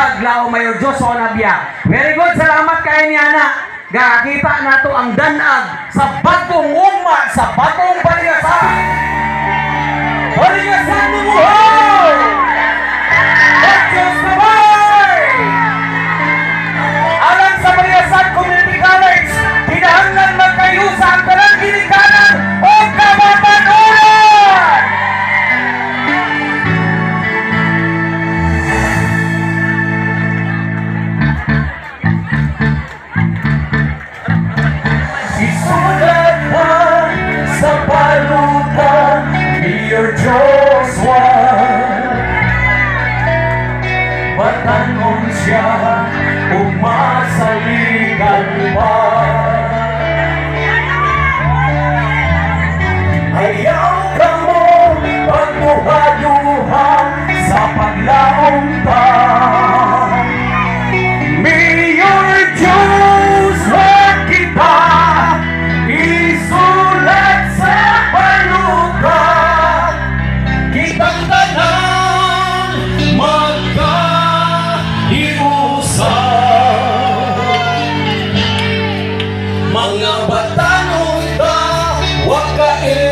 Baglao Mayor Joso Nabia. Very good, salamat kay ni Ana. Gakita na to ang danag sa bagong ugma, sa bagong baligasan.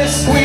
this.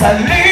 在黎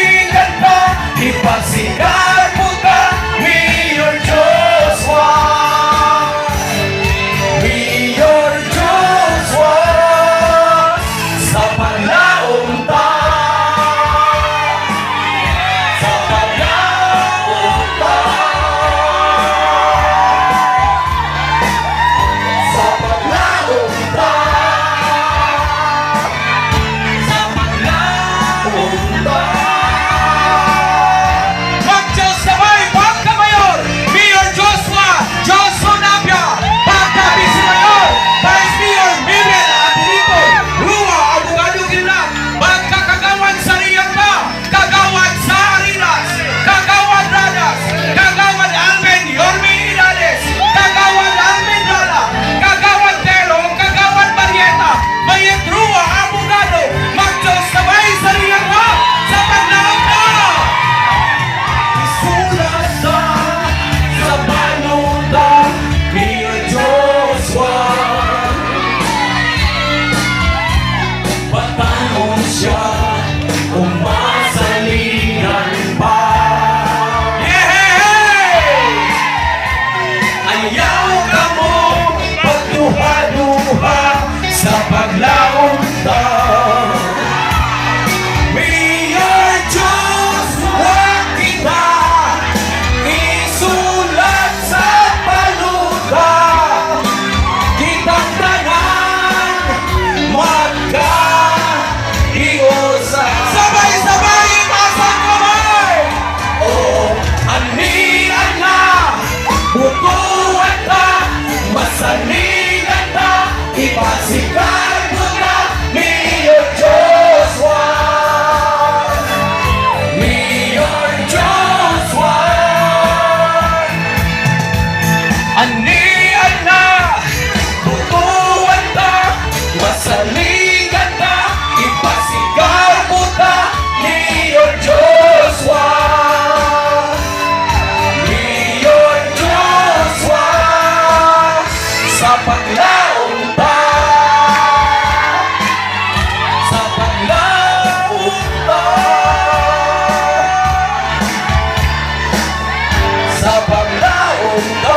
sa paglaong ba? Sa paglaong ba? Sa paglaong ba?